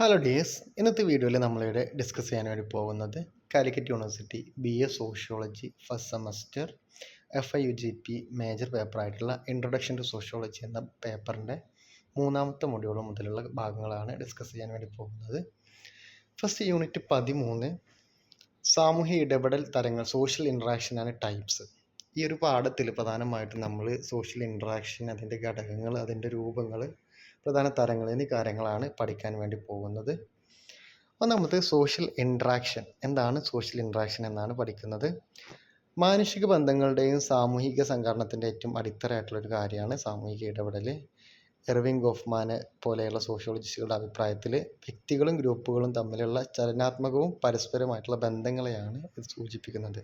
Hello dears ഇന്നത്തെ വീഡിയോയിൽ നമ്മളിവിടെ ഡിസ്കസ് ചെയ്യാൻ വേണ്ടി പോകുന്നത് Calicut university B A sociology first semester F I U G P major പേപ്പറായിട്ടുള്ള introduction to sociology എന്ന പേപ്പറിന്റെ മൂന്നാമത്തെ മൊഡ്യൂൾ മുതലുള്ള ഭാഗങ്ങളാണ് ഡിസ്കസ് ചെയ്യാൻ വേണ്ടി പോകുന്നത്. ഫസ്റ്റ് യൂണിറ്റ് പതിമൂന്ന് സാമൂഹ്യ ഇടപെടൽ തരങ്ങൾ സോഷ്യൽ ഇൻട്രാക്ഷൻ ആണ് ടൈപ്സ് ഈ ഒരു പാഠത്തിൽ പ്രധാനമായിട്ടും നമ്മൾ സോഷ്യൽ ഇൻട്രാക്ഷൻ അതിന്റെ ഘടകങ്ങൾ അതിന്റെ രൂപങ്ങൾ പ്രധാന തരങ്ങൾ എന്നീ കാര്യങ്ങളാണ് പഠിക്കാൻ വേണ്ടി പോകുന്നത്. ഒന്നാമത് സോഷ്യൽ ഇൻട്രാക്ഷൻ എന്താണ് സോഷ്യൽ ഇൻട്രാക്ഷൻ എന്നാണ് പഠിക്കുന്നത്. മാനുഷിക ബന്ധങ്ങളുടെയും സാമൂഹിക സംഘടനത്തിന്റെ ഏറ്റവും അടിത്തറയായിട്ടുള്ളൊരു കാര്യമാണ് സാമൂഹിക ഇടപെടൽ. എർവിങ് ഗോഫ്മാന് പോലെയുള്ള സോഷ്യോളജിസ്റ്റുകളുടെ അഭിപ്രായത്തിൽ വ്യക്തികളും ഗ്രൂപ്പുകളും തമ്മിലുള്ള ചലനാത്മകവും പരസ്പരമായിട്ടുള്ള ബന്ധങ്ങളെയാണ് ഇത് സൂചിപ്പിക്കുന്നത്.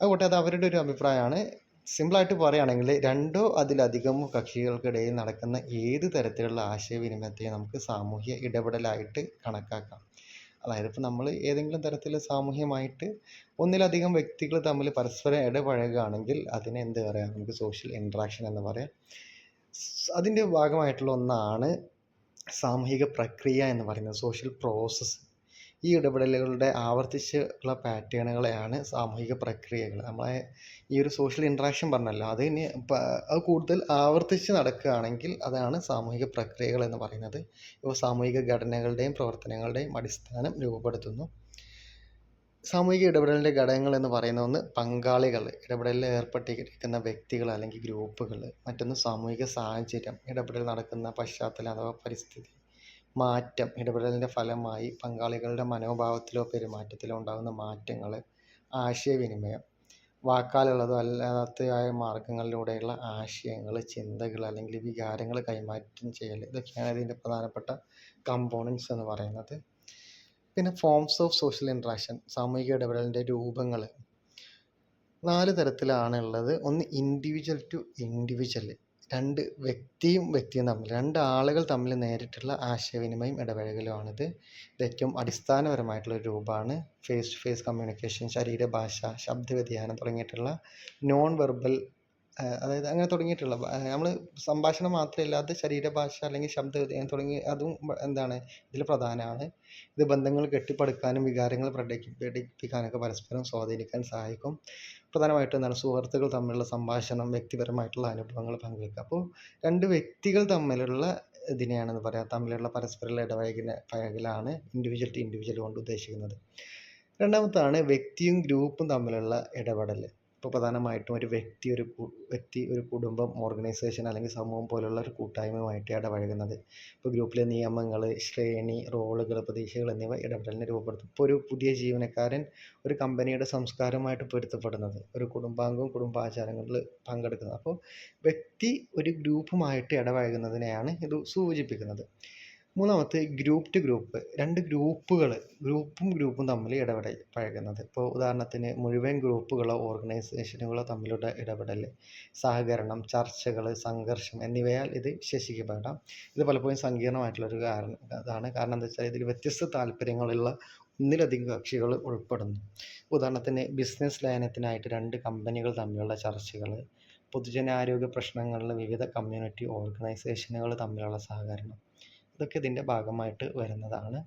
അതുകൊണ്ട് അത് അവരുടെ ഒരു അഭിപ്രായമാണ് സിമ്പിളായിട്ട് പറയുകയാണെങ്കിൽ രണ്ടോ അതിലധികമോ കക്ഷികൾക്കിടയിൽ നടക്കുന്ന ഏത് തരത്തിലുള്ള ആശയവിനിമയത്തെ നമുക്ക് സാമൂഹ്യ ഇടപെടലായിട്ട് കണക്കാക്കാം. അതായത് ഇപ്പോൾ നമ്മൾ ഏതെങ്കിലും തരത്തിൽ സാമൂഹ്യമായിട്ട് ഒന്നിലധികം വ്യക്തികൾ തമ്മിൽ പരസ്പരം ഇടപഴകുകയാണെങ്കിൽ അതിനെ എന്ത് പറയാം? നമുക്ക് സോഷ്യൽ ഇൻട്രാക്ഷൻ എന്ന് പറയാം. അതിന്റെ ഭാഗമായിട്ടുള്ള ഒന്നാണ് സാമൂഹിക പ്രക്രിയ എന്ന് പറയുന്നത്. സോഷ്യൽ പ്രോസസ്സ് ഈ ഇടപെടലുകളുടെ ആവർത്തിച്ചുള്ള പാറ്റേണുകളെയാണ് സാമൂഹിക പ്രക്രിയകൾ. നമ്മളെ ഈ ഒരു സോഷ്യൽ ഇൻട്രാക്ഷൻ പറഞ്ഞല്ലോ അത് ഇനി അത് കൂടുതൽ ആവർത്തിച്ച് നടക്കുകയാണെങ്കിൽ അതാണ് സാമൂഹിക പ്രക്രിയകൾ എന്ന് പറയുന്നത്. ഇവ സാമൂഹിക ഘടനകളുടെയും പ്രവർത്തനങ്ങളുടെയും അടിസ്ഥാനം രൂപപ്പെടുത്തുന്നു. സാമൂഹിക ഇടപെടലിന്റെ ഘടകങ്ങൾ എന്ന് പറയുന്ന ഒന്ന് പങ്കാളികൾ ഇടപെടലിൽ ഏർപ്പെട്ടിരിക്കുന്ന വ്യക്തികൾ അല്ലെങ്കിൽ ഗ്രൂപ്പുകൾ മറ്റൊന്ന് സാമൂഹിക സാഹചര്യം ഇടപെടൽ നടക്കുന്ന പശ്ചാത്തലം അഥവാ പരിസ്ഥിതി മാറ്റം ഇടപെടലിന്റെ ഫലമായി പങ്കാളികളുടെ മനോഭാവത്തിലോ പെരുമാറ്റത്തിലോ ഉണ്ടാകുന്ന മാറ്റങ്ങൾ ആശയവിനിമയം വാക്കാലുള്ളതോ അല്ലാത്തതായ മാർഗങ്ങളിലൂടെയുള്ള ആശയങ്ങൾ ചിന്തകൾ അല്ലെങ്കിൽ വികാരങ്ങൾ കൈമാറ്റം ചെയ്യൽ ഇതൊക്കെയാണ് ഇതിന്റെ പ്രധാനപ്പെട്ട കമ്പോണൻസ് എന്ന് പറയുന്നത്. പിന്നെ ഫോംസ് ഓഫ് സോഷ്യൽ ഇൻട്രാക്ഷൻ സാമൂഹിക ഇടപെടലിന്റെ രൂപങ്ങൾ നാല് തരത്തിലാണ് ഉള്ളത് ഒന്ന് ഇൻഡിവിജ്വൽ ടു ഇൻഡിവിജ്വൽ രണ്ട് വ്യക്തിയും വ്യക്തിയും തമ്മിൽ രണ്ട് ആളുകൾ തമ്മിൽ നേരിട്ടുള്ള ആശയവിനിമയം ഇടപഴകലുമാണിത് ഇത് ഏറ്റവും അടിസ്ഥാനപരമായിട്ടുള്ള ഒരു രൂപമാണ്. ഫേസ് ടു ഫേസ് കമ്മ്യൂണിക്കേഷൻ ശരീരഭാഷ ശബ്ദവ്യതിയാനം തുടങ്ങിയിട്ടുള്ള നോൺ വെർബൽ അതായത് അങ്ങനെ തുടങ്ങിയിട്ടുള്ള നമ്മൾ സംഭാഷണം മാത്രമല്ലാതെ ശരീരഭാഷ അല്ലെങ്കിൽ ശബ്ദവ്യതിയാനം തുടങ്ങി അതും എന്താണ് ഇതിൽ പ്രധാനമാണ് ഇത് ബന്ധങ്ങൾ കെട്ടിപ്പടുക്കാനും വികാരങ്ങൾ പ്രകടി പ്രകടിപ്പിക്കാനൊക്കെ പരസ്പരം സ്വാധീനിക്കാൻ സഹായിക്കും. പ്രധാനമായിട്ടും എന്താണ് സുഹൃത്തുക്കൾ തമ്മിലുള്ള സംഭാഷണം വ്യക്തിപരമായിട്ടുള്ള അനുഭവങ്ങൾ പങ്കുവെക്കുക. അപ്പോൾ രണ്ട് വ്യക്തികൾ തമ്മിലുള്ള ഇതിനെയാണെന്ന് പറയാം. തമ്മിലുള്ള പരസ്പര ഇടപഴകിന പഴകലാണ് ഇൻഡിവിജ്വൽ ടു ഇൻഡിവിജ്വൽ കൊണ്ട് ഉദ്ദേശിക്കുന്നത്. രണ്ടാമത്താണ് വ്യക്തിയും ഗ്രൂപ്പും തമ്മിലുള്ള ഇടപെടൽ ഇപ്പോൾ പ്രധാനമായിട്ടും ഒരു വ്യക്തി ഒരു വ്യക്തി ഒരു കുടുംബം ഓർഗനൈസേഷൻ അല്ലെങ്കിൽ സമൂഹം പോലുള്ള ഒരു കൂട്ടായ്മയുമായിട്ട് ഇടപഴകുന്നത്. ഇപ്പോൾ ഗ്രൂപ്പിലെ നിയമങ്ങൾ ശ്രേണി റോളുകൾ പ്രതീക്ഷകൾ എന്നിവ ഇടപെടലിനെ രൂപപ്പെടുത്തും. ഇപ്പോൾ ഒരു പുതിയ ജീവനക്കാരൻ ഒരു കമ്പനിയുടെ സംസ്കാരമായിട്ട് പൊരുത്തപ്പെടുന്നത് ഒരു കുടുംബാംഗവും കുടുംബാചാരങ്ങളിൽ പങ്കെടുക്കുന്നത്. അപ്പോൾ വ്യക്തി ഒരു ഗ്രൂപ്പുമായിട്ട് ഇടപഴകുന്നതിനെയാണ് ഇത് സൂചിപ്പിക്കുന്നത്. മൂന്നാമത്തെ ഗ്രൂപ്പ് ടു ഗ്രൂപ്പ് രണ്ട് ഗ്രൂപ്പുകൾ ഗ്രൂപ്പും ഗ്രൂപ്പും തമ്മിൽ ഇടപെടൽ പഴകുന്നത്. ഇപ്പോൾ ഉദാഹരണത്തിന് മുഴുവൻ ഗ്രൂപ്പുകളോ ഓർഗനൈസേഷനുകളോ തമ്മിലുള്ള ഇടപെടൽ സഹകരണം ചർച്ചകൾ സംഘർഷം എന്നിവയാൽ ഇത് വിശേഷിക്കപ്പെടാം. ഇത് പലപ്പോഴും സങ്കീർണമായിട്ടുള്ളൊരു കാരണം ഇതാണ്. കാരണം എന്താ വെച്ചാൽ ഇതിൽ വ്യത്യസ്ത താല്പര്യങ്ങളുള്ള ഒന്നിലധികം കക്ഷികൾ ഉൾപ്പെടുന്നു. ഉദാഹരണത്തിന് ബിസിനസ് ലയനത്തിനായിട്ട് രണ്ട് കമ്പനികൾ തമ്മിലുള്ള ചർച്ചകൾ പൊതുജനാരോഗ്യ പ്രശ്നങ്ങളിൽ വിവിധ കമ്മ്യൂണിറ്റി ഓർഗനൈസേഷനുകൾ തമ്മിലുള്ള സഹകരണം ഇതൊക്കെ ഇതിന്റെ ഭാഗമായിട്ട് വരുന്നതാണ്.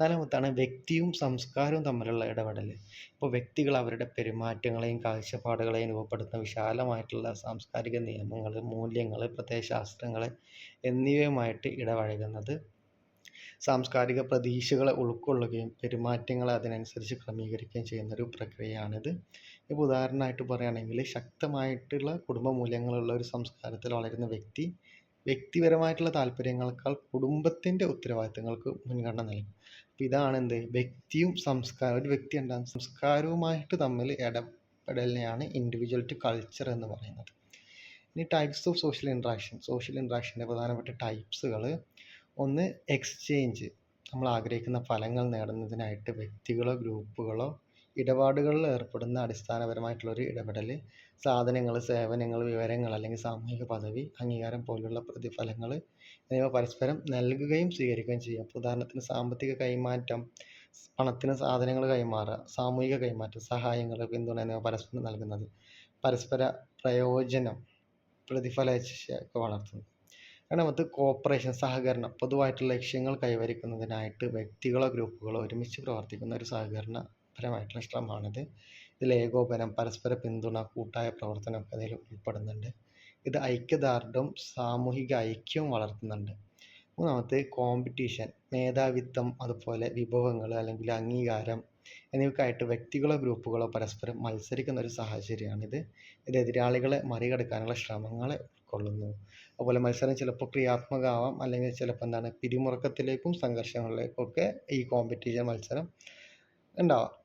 നാലാമത്താണ് വ്യക്തിയും സംസ്കാരവും തമ്മിലുള്ള ഇടപെടൽ ഇപ്പോൾ വ്യക്തികൾ അവരുടെ പെരുമാറ്റങ്ങളെയും കാഴ്ചപ്പാടുകളെയും രൂപപ്പെടുത്തുന്ന വിശാലമായിട്ടുള്ള സാംസ്കാരിക നിയമങ്ങൾ മൂല്യങ്ങൾ പ്രത്യയശാസ്ത്രങ്ങൾ എന്നിവയുമായിട്ട് ഇടപഴകുന്നത്. സാംസ്കാരിക പ്രതീക്ഷകളെ ഉൾക്കൊള്ളുകയും പെരുമാറ്റങ്ങളെ അതിനനുസരിച്ച് ക്രമീകരിക്കുകയും ചെയ്യുന്ന ഒരു പ്രക്രിയയാണിത്. ഇപ്പോൾ ഉദാഹരണമായിട്ട് പറയുകയാണെങ്കിൽ ശക്തമായിട്ടുള്ള കുടുംബ മൂല്യങ്ങളുള്ള ഒരു സംസ്കാരത്തിൽ വളരുന്ന വ്യക്തി വ്യക്തിപരമായിട്ടുള്ള താല്പര്യങ്ങളെക്കാൾ കുടുംബത്തിന്റെ ഉത്തരവാദിത്തങ്ങൾക്ക് മുൻഗണന നൽകും. അപ്പോൾ ഇതാണ് എന്ത്? വ്യക്തിയും സംസ്കാരം ഒരു വ്യക്തി എന്താണ് സംസ്കാരവുമായിട്ട് തമ്മിൽ ഇടപെടലിനെയാണ് ഇൻഡിവിജ്വലിറ്റി കൾച്ചർ എന്ന് പറയുന്നത്. ഇനി types of social interaction social ഇൻട്രാക്ഷന്റെ പ്രധാനപ്പെട്ട ടൈപ്സുകൾ ഒന്ന് എക്സ്ചേഞ്ച് നമ്മൾ ആഗ്രഹിക്കുന്ന ഫലങ്ങൾ നേടുന്നതിനായിട്ട് വ്യക്തികളോ ഗ്രൂപ്പുകളോ ഇടപാടുകളിൽ ഏർപ്പെടുന്ന അടിസ്ഥാനപരമായിട്ടുള്ളൊരു ഇടപെടൽ സാധനങ്ങൾ സേവനങ്ങൾ വിവരങ്ങൾ അല്ലെങ്കിൽ സാമൂഹിക പദവി അംഗീകാരം പോലുള്ള പ്രതിഫലങ്ങൾ എന്നിവ പരസ്പരം നൽകുകയും സ്വീകരിക്കുകയും ചെയ്യാം. ഉദാഹരണത്തിന് സാമ്പത്തിക കൈമാറ്റം പണത്തിന് സാധനങ്ങൾ കൈമാറുക സാമൂഹിക കൈമാറ്റം സഹായങ്ങൾ പിന്തുണ എന്നിവ പരസ്പരം നൽകുന്നത് പരസ്പര പ്രയോജനം പ്രതിഫല ഒക്കെ വളർത്തുന്നു രണ്ടാമത് കോപ്പറേഷൻ സഹകരണം പൊതുവായിട്ടുള്ള ലക്ഷ്യങ്ങൾ കൈവരിക്കുന്നതിനായിട്ട് വ്യക്തികളോ ഗ്രൂപ്പുകളോ ഒരുമിച്ച് പ്രവർത്തിക്കുന്ന ഒരു സഹകരണപരമായിട്ടുള്ള ശ്രമമാണിത്. ഇതിൽ ഏകോപനം പരസ്പര പിന്തുണ കൂട്ടായ പ്രവർത്തനം അതിൽ ഉൾപ്പെടുന്നുണ്ട്. ഇത് ഐക്യദാർഢ്യം സാമൂഹിക ഐക്യവും വളർത്തുന്നുണ്ട്. മൂന്നാമത്തെ കോമ്പറ്റീഷൻ മേധാവിത്വം അതുപോലെ വിഭവങ്ങൾ അല്ലെങ്കിൽ അംഗീകാരം എന്നിവയ്ക്കായിട്ട് വ്യക്തികളോ ഗ്രൂപ്പുകളോ പരസ്പരം മത്സരിക്കുന്ന ഒരു സാഹചര്യമാണിത്. ഇത് എതിരാളികളെ മറികടക്കാനുള്ള ശ്രമങ്ങളെ ഉൾക്കൊള്ളുന്നു. അതുപോലെ മത്സരം ചിലപ്പോൾ ക്രിയാത്മകമാവാം അല്ലെങ്കിൽ ചിലപ്പോൾ എന്താണ് പിരിമുറുക്കത്തിലേക്കും സംഘർഷങ്ങളിലേക്കും ഒക്കെ ഈ കോമ്പറ്റീഷൻ മത്സരം ഉണ്ടാവാം.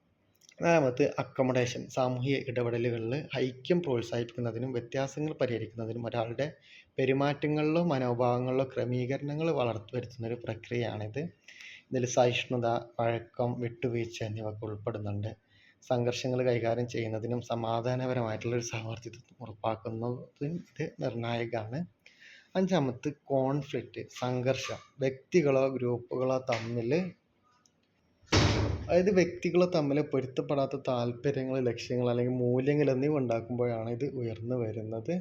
നാലാമത്തെ അക്കോമഡേഷൻ സാമൂഹിക ഇടപെടലുകളിൽ ഐക്യം പ്രോത്സാഹിപ്പിക്കുന്നതിനും വ്യത്യാസങ്ങൾ പരിഹരിക്കുന്നതിനും ഒരാളുടെ പെരുമാറ്റങ്ങളിലോ മനോഭാവങ്ങളിലോ ക്രമീകരണങ്ങൾ വളർത്തു വരുത്തുന്ന ഒരു പ്രക്രിയയാണിത്. ഇതിൽ സഹിഷ്ണുത വഴക്കം വിട്ടുവീഴ്ച എന്നിവയൊക്കെ ഉൾപ്പെടുന്നുണ്ട്. സംഘർഷങ്ങൾ കൈകാര്യം ചെയ്യുന്നതിനും സമാധാനപരമായിട്ടുള്ള ഒരു സഹവർത്തിത്വം ഉറപ്പാക്കുന്നതിനും ഇത് നിർണായകമാണ്. അഞ്ചാമത് കോൺഫ്ലിക്റ്റ് സംഘർഷം. വ്യക്തികളോ ഗ്രൂപ്പുകളോ തമ്മിൽ അതായത് വ്യക്തികൾ തമ്മിൽ പൊരുത്തപ്പെടാത്ത താല്പര്യങ്ങൾ ലക്ഷ്യങ്ങൾ അല്ലെങ്കിൽ മൂല്യങ്ങൾ എന്നിവ ഉണ്ടാക്കുമ്പോഴാണ് ഇത് ഉയർന്നു വരുന്നത്.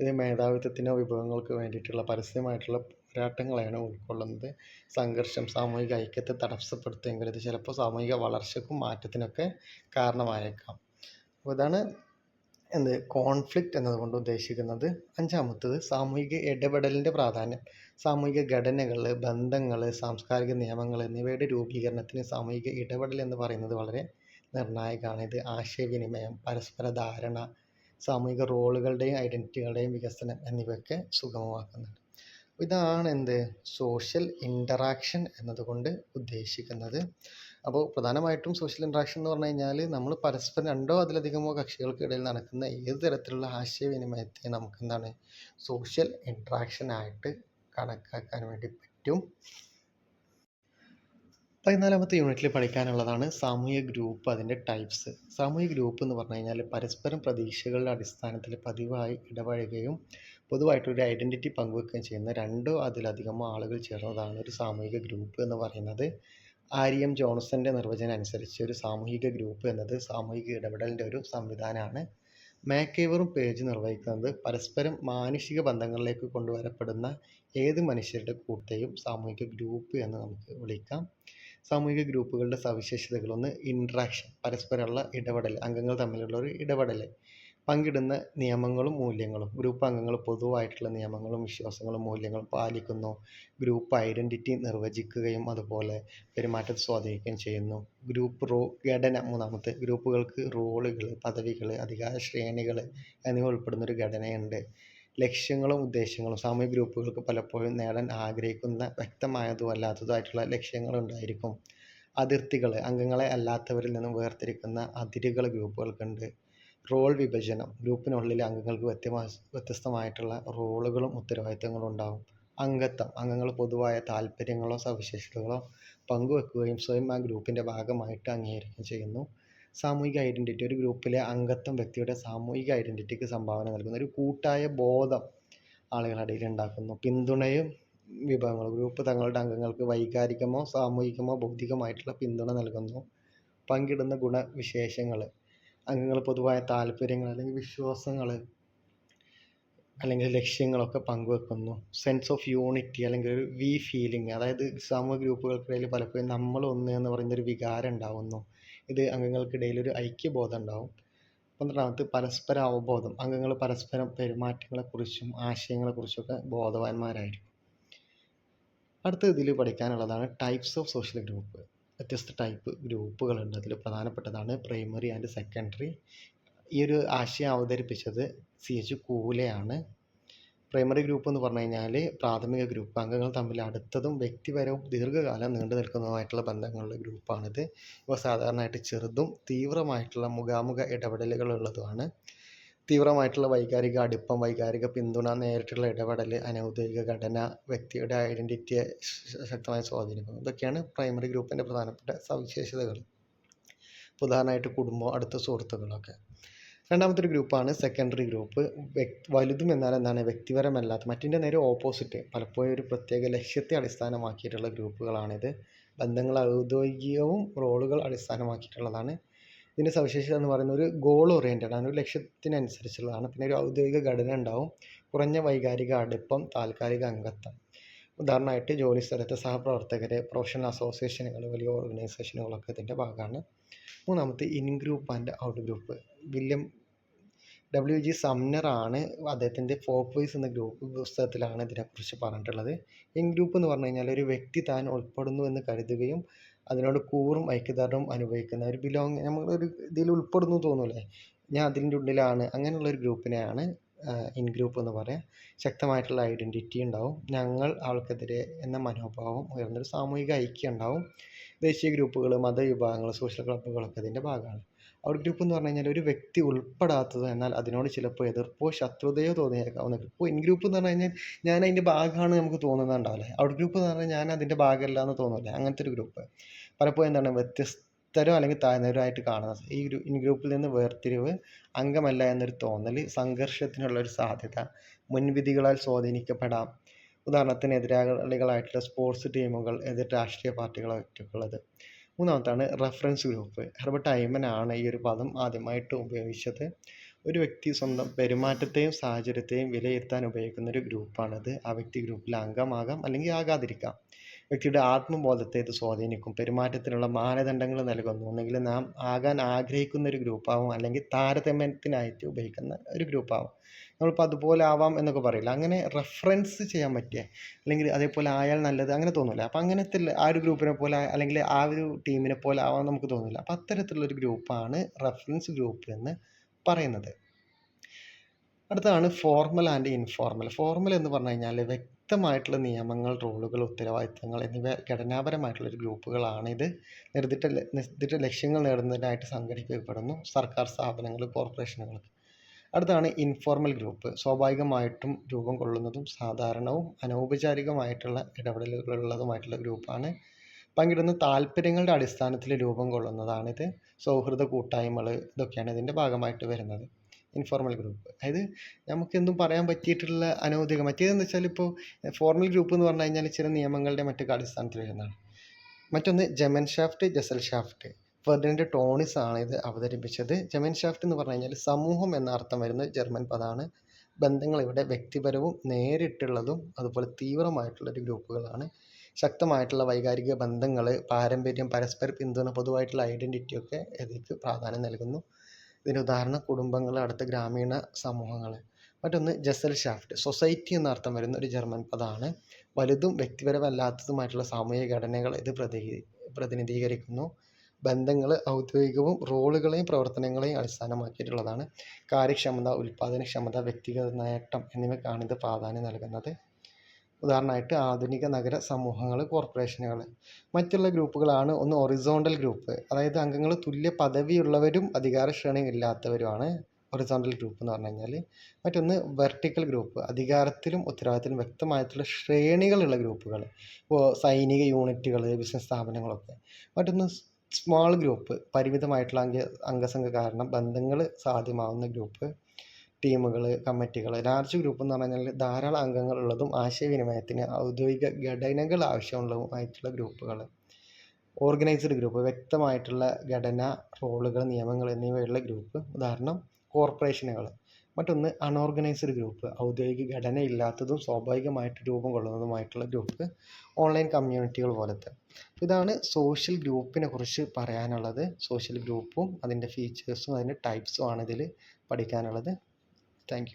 ഇത് മേധാവിത്വത്തിനോ വിഭവങ്ങൾക്ക് വേണ്ടിയിട്ടുള്ള പരസ്യമായിട്ടുള്ള പോരാട്ടങ്ങളെയാണ് ഉൾക്കൊള്ളുന്നത്. സംഘർഷം സാമൂഹിക ഐക്യത്തെ തടസ്സപ്പെടുത്തുമെങ്കിൽ ഇത് ചിലപ്പോൾ സാമൂഹിക വളർച്ചയ്ക്കും മാറ്റത്തിനൊക്കെ കാരണമായേക്കാം. അപ്പോൾ ഇതാണ് എന്ത് കോൺഫ്ലിക്റ്റ് എന്നതുകൊണ്ട് ഉദ്ദേശിക്കുന്നത്. അഞ്ചാമത്തത് സാമൂഹിക ഇടപെടലിന്റെ പ്രാധാന്യം. സാമൂഹിക ഘടനകൾ ബന്ധങ്ങൾ സാംസ്കാരിക നിയമങ്ങൾ എന്നിവയുടെ രൂപീകരണത്തിന് സാമൂഹിക ഇടപെടൽ എന്ന് പറയുന്നത് വളരെ നിർണായകമാണ്. ഇത് ആശയവിനിമയം പരസ്പര ധാരണ സാമൂഹിക റോളുകളുടെയും ഐഡന്റിറ്റികളുടെയും വികസനം എന്നിവയൊക്കെ സുഗമമാക്കുന്നുണ്ട്. ഇതാണ് എന്ത്? സോഷ്യൽ ഇന്ററാക്ഷൻ എന്നതുകൊണ്ട് ഉദ്ദേശിക്കുന്നത്. അപ്പോൾ പ്രധാനമായിട്ടും സോഷ്യൽ ഇൻട്രാക്ഷൻ എന്ന് പറഞ്ഞു കഴിഞ്ഞാൽ നമ്മൾ പരസ്പരം രണ്ടോ അതിലധികമോ കക്ഷികൾക്കിടയിൽ നടക്കുന്ന ഏത് തരത്തിലുള്ള ആശയവിനിമയത്തെ നമുക്ക് എന്താണ്? സോഷ്യൽ ഇൻട്രാക്ഷൻ ആയിട്ട് കണക്കാക്കാൻ വേണ്ടി പറ്റും. പതിനാലാമത്തെ യൂണിറ്റിൽ പഠിക്കാനുള്ളതാണ് സാമൂഹിക ഗ്രൂപ്പ് അതിന്റെ ടൈപ്സ് സാമൂഹിക ഗ്രൂപ്പ് എന്ന് പറഞ്ഞു കഴിഞ്ഞാൽ പരസ്പരം പ്രതീക്ഷകളുടെ അടിസ്ഥാനത്തിൽ പതിവായി ഇടപഴകുകയും പൊതുവായിട്ടൊരു ഐഡന്റിറ്റി പങ്കുവെക്കുകയും ചെയ്യുന്ന രണ്ടോ അതിലധികമോ ആളുകൾ ചേർന്നതാണ് ഒരു സാമൂഹിക ഗ്രൂപ്പ് എന്ന് പറയുന്നത്. ആരിയം എം ജോൺസന്റെ നിർവചനം അനുസരിച്ച് ഒരു സാമൂഹിക ഗ്രൂപ്പ് എന്നത് സാമൂഹിക ഇടപെടലിന്റെ ഒരു സംവിധാനമാണ്. മാക്കേവറും പേജ് നിർവഹിക്കുന്നത് പരസ്പരം മാനുഷിക ബന്ധങ്ങളിലേക്ക് കൊണ്ടുവരപ്പെടുന്ന ഏത് മനുഷ്യരുടെ കൂട്ടത്തെയും സാമൂഹിക ഗ്രൂപ്പ് എന്ന് നമുക്ക് വിളിക്കാം. സാമൂഹിക ഗ്രൂപ്പുകളുടെ സവിശേഷതകളൊന്ന് ഇൻട്രാക്ഷൻ പരസ്പരമുള്ള ഇടപെടൽ അംഗങ്ങൾ തമ്മിലുള്ള ഒരു ഇടപെടൽ. പങ്കിടുന്ന നിയമങ്ങളും മൂല്യങ്ങളും. ഗ്രൂപ്പ് അംഗങ്ങൾ പൊതുവായിട്ടുള്ള നിയമങ്ങളും വിശ്വാസങ്ങളും മൂല്യങ്ങളും പാലിക്കുന്നു. ഗ്രൂപ്പ് ഐഡന്റിറ്റി നിർവചിക്കുകയും അതുപോലെ പെരുമാറ്റത്തെ സ്വാധീനിക്കുകയും ചെയ്യുന്നു. ഗ്രൂപ്പ് റോ ഘടന മൂന്നാമത്തെ ഗ്രൂപ്പുകൾക്ക് റോളുകൾ പദവികൾ അധികാര ശ്രേണികൾ എന്നിവ ഉൾപ്പെടുന്ന ഒരു ഘടനയുണ്ട്. ലക്ഷ്യങ്ങളും ഉദ്ദേശങ്ങളും സാമൂഹിക ഗ്രൂപ്പുകൾക്ക് പലപ്പോഴും നേടാൻ ആഗ്രഹിക്കുന്ന വ്യക്തമായതും അല്ലാത്തതുമായിട്ടുള്ള ലക്ഷ്യങ്ങളുണ്ടായിരിക്കും അതിർത്തികൾ അംഗങ്ങളെ അല്ലാത്തവരിൽ നിന്നും വേർതിരിക്കുന്ന അതിരുകൾ ഗ്രൂപ്പുകൾക്കുണ്ട്. റോൾ വിഭജനം ഗ്രൂപ്പിനുള്ളിലെ അംഗങ്ങൾക്ക് വ്യത്യമാ വ്യത്യസ്തമായിട്ടുള്ള റോളുകളും ഉത്തരവാദിത്തങ്ങളും ഉണ്ടാകും അംഗത്വം അംഗങ്ങൾ പൊതുവായ താല്പര്യങ്ങളോ സവിശേഷതകളോ പങ്കുവെക്കുകയും സ്വയം ആ ഗ്രൂപ്പിന്റെ ഭാഗമായിട്ട് അംഗീകരിക്കുകയും ചെയ്യുന്നു. സാമൂഹിക ഐഡന്റിറ്റി ഒരു ഗ്രൂപ്പിലെ അംഗത്വം വ്യക്തിയുടെ സാമൂഹിക ഐഡന്റിറ്റിക്ക് സംഭാവന നൽകുന്ന ഒരു കൂട്ടായ ബോധം ആളുകളുടെ ഉണ്ടാക്കുന്നു. പിന്തുണയും വിഭവങ്ങൾ ഗ്രൂപ്പ് തങ്ങളുടെ അംഗങ്ങൾക്ക് വൈകാരികമോ സാമൂഹികമോ ബൗദ്ധികമായിട്ടുള്ള പിന്തുണ നൽകുന്നു. പങ്കിടുന്ന ഗുണവിശേഷങ്ങൾ അംഗങ്ങൾ പൊതുവായ താല്പര്യങ്ങൾ അല്ലെങ്കിൽ വിശ്വാസങ്ങൾ അല്ലെങ്കിൽ ലക്ഷ്യങ്ങളൊക്കെ പങ്കുവെക്കുന്നു. സെൻസ് ഓഫ് യൂണിറ്റി അല്ലെങ്കിൽ ഒരു വി ഫീലിംഗ് അതായത് സാമൂഹ്യ ഗ്രൂപ്പുകൾക്കിടയിൽ പലപ്പോഴും നമ്മൾ ഒന്ന് എന്ന് പറയുന്ന ഒരു വികാരം ഉണ്ടാവുന്നു. ഇത് അംഗങ്ങൾക്കിടയിൽ ഒരു ഐക്യബോധം ഉണ്ടാവും. പന്ത്രണ്ടാമത് പരസ്പര അവബോധം. അംഗങ്ങൾ പരസ്പരം പെരുമാറ്റങ്ങളെക്കുറിച്ചും ആശയങ്ങളെക്കുറിച്ചൊക്കെ ബോധവാന്മാരായിരിക്കും. അടുത്ത ഇതിൽ പഠിക്കാനുള്ളതാണ് ടൈപ്സ് ഓഫ് സോഷ്യൽ ഗ്രൂപ്പ് വ്യത്യസ്ത ടൈപ്പ് ഗ്രൂപ്പുകളുണ്ട്. അതിൽ പ്രധാനപ്പെട്ടതാണ് പ്രൈമറി ആൻഡ് സെക്കൻഡറി. ഈ ഒരു ആശയം അവതരിപ്പിച്ചത് സി എച്ച് കൂലയാണ് പ്രൈമറി ഗ്രൂപ്പ് എന്ന് പറഞ്ഞു കഴിഞ്ഞാൽ പ്രാഥമിക ഗ്രൂപ്പ്. അംഗങ്ങൾ തമ്മിൽ അടുത്തതും വ്യക്തിപരവും ദീർഘകാലം നീണ്ടു നിൽക്കുന്നതുമായിട്ടുള്ള ബന്ധങ്ങളുടെ ഗ്രൂപ്പാണിത്. ഇവ സാധാരണയായിട്ട് ചെറുതും തീവ്രമായിട്ടുള്ള മുഖാമുഖ ഇടപെടലുകൾ ഉള്ളതുമാണ്. തീവ്രമായിട്ടുള്ള വൈകാരിക അടുപ്പം വൈകാരിക പിന്തുണ നേരിട്ടുള്ള ഇടപെടൽ അനൗദ്യോഗിക ഘടന വ്യക്തിയുടെ ഐഡന്റിറ്റിയെ ശക്തമായി സ്വാധീനിക്കുന്നു. ഇതൊക്കെയാണ് പ്രൈമറി ഗ്രൂപ്പിന്റെ പ്രധാനപ്പെട്ട സവിശേഷതകൾ. ഉദാഹരണമായിട്ട് കുടുംബം അടുത്ത സുഹൃത്തുക്കളൊക്കെ. രണ്ടാമത്തെ ഒരു ഗ്രൂപ്പാണ് സെക്കൻഡറി ഗ്രൂപ്പ് വലുതും എന്നാൽ എന്താണ്? വ്യക്തിപരമല്ലാത്ത മറ്റിന്റെ നേരെ ഓപ്പോസിറ്റ് പലപ്പോഴും ഒരു പ്രത്യേക ലക്ഷ്യത്തെ അടിസ്ഥാനമാക്കിയിട്ടുള്ള ഗ്രൂപ്പുകളാണിത് ബന്ധങ്ങൾ ഔദ്യോഗികവും റോളുകൾ അടിസ്ഥാനമാക്കിയിട്ടുള്ളതാണ് ഇതിന്റെ സവിശേഷത എന്ന് പറയുന്നത് ഒരു ഗോൾ ഓറിയന്റഡ് ആണ് ഒരു ലക്ഷ്യത്തിനനുസരിച്ചുള്ളതാണ്. പിന്നെ ഒരു ഔദ്യോഗിക ഘടന ഉണ്ടാവും കുറഞ്ഞ വൈകാരിക അടുപ്പം താൽക്കാലിക അംഗത്വം. ഉദാഹരണമായിട്ട് ജോലി സ്ഥലത്തെ സഹപ്രവർത്തകർ പ്രൊഫഷണൽ അസോസിയേഷനുകൾ വലിയ ഓർഗനൈസേഷനുകളൊക്കെ ഇതിന്റെ ഭാഗമാണ്. മൂന്നാമത്തെ in group and out group William W G സംനറാണ് അദ്ദേഹത്തിന്റെ ഫോക്ക് വൈസ് എന്ന ഗ്രൂപ്പ് പുസ്തകത്തിലാണ് ഇതിനെക്കുറിച്ച് പറഞ്ഞിട്ടുള്ളത്. ഇൻ ഗ്രൂപ്പ് എന്ന് പറഞ്ഞു കഴിഞ്ഞാൽ ഒരു വ്യക്തി താൻ ഉൾപ്പെടുന്നു എന്ന് കരുതുകയും അതിനോട് കൂറും ഐക്യദാർഢ്യവും അനുഭവിക്കുന്ന ഒരു ബിലോങ് നമ്മളൊരു ഇതിൽ ഉൾപ്പെടുന്നു തോന്നൂല്ലേ ഞാൻ അതിന്റെ ഉള്ളിലാണ്. അങ്ങനെയുള്ളൊരു ഗ്രൂപ്പിനെയാണ് ഇൻ ഗ്രൂപ്പ് എന്ന് പറയാം. ശക്തമായിട്ടുള്ള ഐഡന്റിറ്റി ഉണ്ടാവും. ഞങ്ങൾ ആൾക്കെതിരെ എന്ന മനോഭാവം ഉയർന്നൊരു സാമൂഹിക ഐക്യം ഉണ്ടാവും. ദേശീയ ഗ്രൂപ്പുകൾ മതവിഭാഗങ്ങൾ സോഷ്യൽ ക്ലബ്ബുകളൊക്കെ ഇതിന്റെ ഭാഗമാണ്. ഔട്ട് ഗ്രൂപ്പ് എന്ന് പറഞ്ഞു കഴിഞ്ഞാൽ ഒരു വ്യക്തി ഉൾപ്പെടാത്തത് എന്നാൽ അതിനോട് ചിലപ്പോൾ എതിർപ്പോ ശത്രുതയോ തോന്നിയേക്കാവുന്ന ഇപ്പോൾ ഇൻ ഗ്രൂപ്പ് എന്ന് പറഞ്ഞു കഴിഞ്ഞാൽ ഞാൻ അതിന്റെ ഭാഗമാണ് നമുക്ക് തോന്നുന്നുണ്ടാവില്ലേ ഔട്ട് ഗ്രൂപ്പ് എന്ന് പറഞ്ഞാൽ ഞാൻ അതിന്റെ ഭാഗമല്ല എന്ന് തോന്നില്ലേ. അങ്ങനത്തെ ഒരു ഗ്രൂപ്പ് പലപ്പോഴും എന്താണ് വ്യത്യസ്തരോ അല്ലെങ്കിൽ താഴ്ന്നവരായിട്ട് കാണുന്നത്. ഈ ഗ്രൂ ഇൻ ഗ്രൂപ്പിൽ നിന്ന് വേർതിരിവ് അംഗമല്ല എന്നൊരു തോന്നൽ സംഘർഷത്തിനുള്ള ഒരു സാധ്യത മുൻവിധികളാൽ സ്വാധീനിക്കപ്പെടാം. ഉദാഹരണത്തിന് എതിരാളികളായിട്ടുള്ള സ്പോർട്സ് ടീമുകൾ എതിർ രാഷ്ട്രീയ പാർട്ടികളായിട്ടുള്ളത്. മൂന്നാമത്താണ് റെഫറൻസ് ഗ്രൂപ്പ് ഹെർബർട്ട് ഐമൻ ആണ് ഈ ഒരു പദം ആദ്യമായിട്ട് ഉപയോഗിച്ചത്. ഒരു വ്യക്തി സ്വന്തം പെരുമാറ്റത്തെയും സാഹചര്യത്തെയും വിലയിരുത്താൻ ഉപയോഗിക്കുന്ന ഒരു ഗ്രൂപ്പാണിത് ആ വ്യക്തി ഗ്രൂപ്പിൽ അംഗമാകാം അല്ലെങ്കിൽ ആകാതിരിക്കാം. വ്യക്തിയുടെ ആത്മബോധത്തെ ഇത് സ്വാധീനിക്കും. പെരുമാറ്റത്തിനുള്ള മാനദണ്ഡങ്ങൾ നൽകുന്നു. ഒന്നുകിൽ നാം ആകാൻ ആഗ്രഹിക്കുന്ന ഒരു ഗ്രൂപ്പാവും അല്ലെങ്കിൽ താരതമ്യത്തിനായിട്ട് ഉപയോഗിക്കുന്ന ഒരു ഗ്രൂപ്പാവും നമ്മളിപ്പോൾ അതുപോലെ ആവാം എന്നൊക്കെ പറയില്ല? അങ്ങനെ റെഫറൻസ് ചെയ്യാൻ പറ്റിയ അല്ലെങ്കിൽ അതേപോലെ ആയാൽ നല്ലത് അങ്ങനെ തോന്നില്ല അപ്പം അങ്ങനത്തെ ആ ഒരു ഗ്രൂപ്പിനെ പോലെ അല്ലെങ്കിൽ ആ ഒരു ടീമിനെ പോലെ ആവാൻ നമുക്ക് തോന്നില്ല അപ്പം അത്തരത്തിലുള്ളൊരു ഗ്രൂപ്പാണ് റെഫറൻസ് ഗ്രൂപ്പ് എന്ന് പറയുന്നത്. അടുത്താണ് ഫോർമൽ ആൻഡ് ഇൻഫോർമൽ ഫോർമൽ എന്ന് പറഞ്ഞു കഴിഞ്ഞാൽ വ്യക്തമായിട്ടുള്ള നിയമങ്ങൾ റോളുകൾ ഉത്തരവാദിത്തങ്ങൾ എന്നിവ ഘടനാപരമായിട്ടുള്ള ഒരു ഗ്രൂപ്പുകളാണ് നിർദ്ദിഷ്ട നിർദ്ദിഷ്ട ലക്ഷ്യങ്ങൾ നേടുന്നതിനായിട്ട് സംഘടിപ്പിക്കപ്പെടുന്നു. സർക്കാർ സ്ഥാപനങ്ങൾ കോർപ്പറേഷനുകൾക്ക് അടുത്താണ് ഇൻഫോർമൽ ഗ്രൂപ്പ് സ്വാഭാവികമായിട്ടും രൂപം കൊള്ളുന്നതും സാധാരണവും അനൗപചാരികമായിട്ടുള്ള ഇടപെടലുകളുള്ളതുമായിട്ടുള്ള ഗ്രൂപ്പാണ് പങ്കിടുന്ന താല്പര്യങ്ങളുടെ അടിസ്ഥാനത്തിൽ രൂപം കൊള്ളുന്നതാണിത്. സൗഹൃദ കൂട്ടായ്മകൾ ഇതൊക്കെയാണ് ഇതിന്റെ ഭാഗമായിട്ട് വരുന്നത്. ഇൻഫോർമൽ ഗ്രൂപ്പ് അതായത് നമുക്ക് എന്തും പറയാൻ പറ്റിയിട്ടുള്ള അനൗദ്യോഗിക മറ്റേതെന്ന് വെച്ചാൽ ഇപ്പോൾ ഫോർമൽ ഗ്രൂപ്പ് എന്ന് പറഞ്ഞു കഴിഞ്ഞാൽ ചില നിയമങ്ങളുടെ മറ്റൊക്കെ അടിസ്ഥാനത്തിൽ വരുന്നതാണ്. മറ്റൊന്ന് ജമൻ ഷാഫ്റ്റ് ജസൽ ഷാഫ്റ്റ് ഫെർഡിനൻഡ് ടോണിസ് ആണ് ഇത് അവതരിപ്പിച്ചത്. ജമൻ ഷാഫ്റ്റ് എന്ന് പറഞ്ഞു കഴിഞ്ഞാൽ സമൂഹം എന്ന അർത്ഥം വരുന്ന ജർമ്മൻ. പദമാണ് ബന്ധങ്ങൾ ഇവിടെ വ്യക്തിപരവും നേരിട്ടുള്ളതും അതുപോലെ തീവ്രമായിട്ടുള്ള ഒരു ഗ്രൂപ്പുകളാണ്. ശക്തമായിട്ടുള്ള വൈകാരിക ബന്ധങ്ങൾ പാരമ്പര്യം പരസ്പര പിന്തുണ പൊതുവായിട്ടുള്ള ഐഡന്റിറ്റി ഒക്കെ ഇതിലേക്ക് പ്രാധാന്യം നൽകുന്നു. ഇതിന് ഉദാഹരണം കുടുംബങ്ങൾ അടുത്ത ഗ്രാമീണ സമൂഹങ്ങൾ. മറ്റൊന്ന് ജസൽ ഷാഫ്റ്റ്. സൊസൈറ്റി എന്ന അർത്ഥം വരുന്ന ഒരു ജർമ്മൻ. പദമാണ് വലുതും വ്യക്തിപരമല്ലാത്തതുമായിട്ടുള്ള സാമൂഹിക ഘടനകൾ ഇത് പ്രതി പ്രതിനിധീകരിക്കുന്നു. ബന്ധങ്ങൾ ഔദ്യോഗികവും റോളുകളെയും പ്രവർത്തനങ്ങളെയും അടിസ്ഥാനമാക്കിയിട്ടുള്ളതാണ്. കാര്യക്ഷമത ഉൽപ്പാദനക്ഷമത വ്യക്തിഗത നേട്ടം എന്നിവയ്ക്കാണ് ഇത് പ്രാധാന്യം നൽകുന്നത്. ഉദാഹരണമായിട്ട് ആധുനിക നഗര സമൂഹങ്ങൾ കോർപ്പറേഷനുകൾ മറ്റുള്ള ഗ്രൂപ്പുകളാണ് ഒന്ന് ഒറിസോണ്ടൽ ഗ്രൂപ്പ്. അതായത് അംഗങ്ങൾ തുല്യ പദവിയുള്ളവരും അധികാര ശ്രേണി ഇല്ലാത്തവരുമാണ് ഒറിസോണ്ടൽ ഗ്രൂപ്പ് എന്ന് പറഞ്ഞു കഴിഞ്ഞാൽ മറ്റൊന്ന് വെർട്ടിക്കൽ ഗ്രൂപ്പ്. അധികാരത്തിലും ഉത്തരവാദിത്തത്തിലും വ്യക്തമായിട്ടുള്ള ശ്രേണികളുള്ള ഗ്രൂപ്പുകൾ ഇപ്പോൾ സൈനിക യൂണിറ്റുകൾ ബിസിനസ് സ്ഥാപനങ്ങളൊക്കെ. മറ്റൊന്ന് സ്മാൾ ഗ്രൂപ്പ് പരിമിതമായിട്ടുള്ള അംഗ അംഗസംഖ്യ കാരണം ബന്ധങ്ങൾ സാധ്യമാവുന്ന ഗ്രൂപ്പ് ടീമുകൾ കമ്മിറ്റികൾ ലാർജ് ഗ്രൂപ്പ് എന്ന് പറഞ്ഞാൽ ധാരാളം അംഗങ്ങളുള്ളതും ആശയവിനിമയത്തിന് ഔദ്യോഗിക ഘടനകൾ ആവശ്യമുള്ളതുമായിട്ടുള്ള ഗ്രൂപ്പുകൾ ഓർഗനൈസ്ഡ് ഗ്രൂപ്പ് വ്യക്തമായിട്ടുള്ള ഘടന റോളുകൾ നിയമങ്ങൾ എന്നിവയുള്ള ഗ്രൂപ്പ് ഉദാഹരണം കോർപ്പറേഷനുകൾ മറ്റൊന്ന് അൺഓർഗനൈസ്ഡ് ഗ്രൂപ്പ് ഔദ്യോഗിക ഘടനയില്ലാത്തതും സ്വാഭാവികമായിട്ട് രൂപം കൊള്ളുന്നതുമായിട്ടുള്ള ഗ്രൂപ്പ് ഓൺലൈൻ കമ്മ്യൂണിറ്റികൾ പോലത്തെ. ഇതാണ് സോഷ്യൽ ഗ്രൂപ്പിനെ കുറിച്ച് പറയാനുള്ളത്. സോഷ്യൽ ഗ്രൂപ്പും അതിന്റെ ഫീച്ചേഴ്സും അതിന്റെ ടൈപ്സും ആണ് ഇതിൽ പഠിക്കാനുള്ളത്. താങ്ക്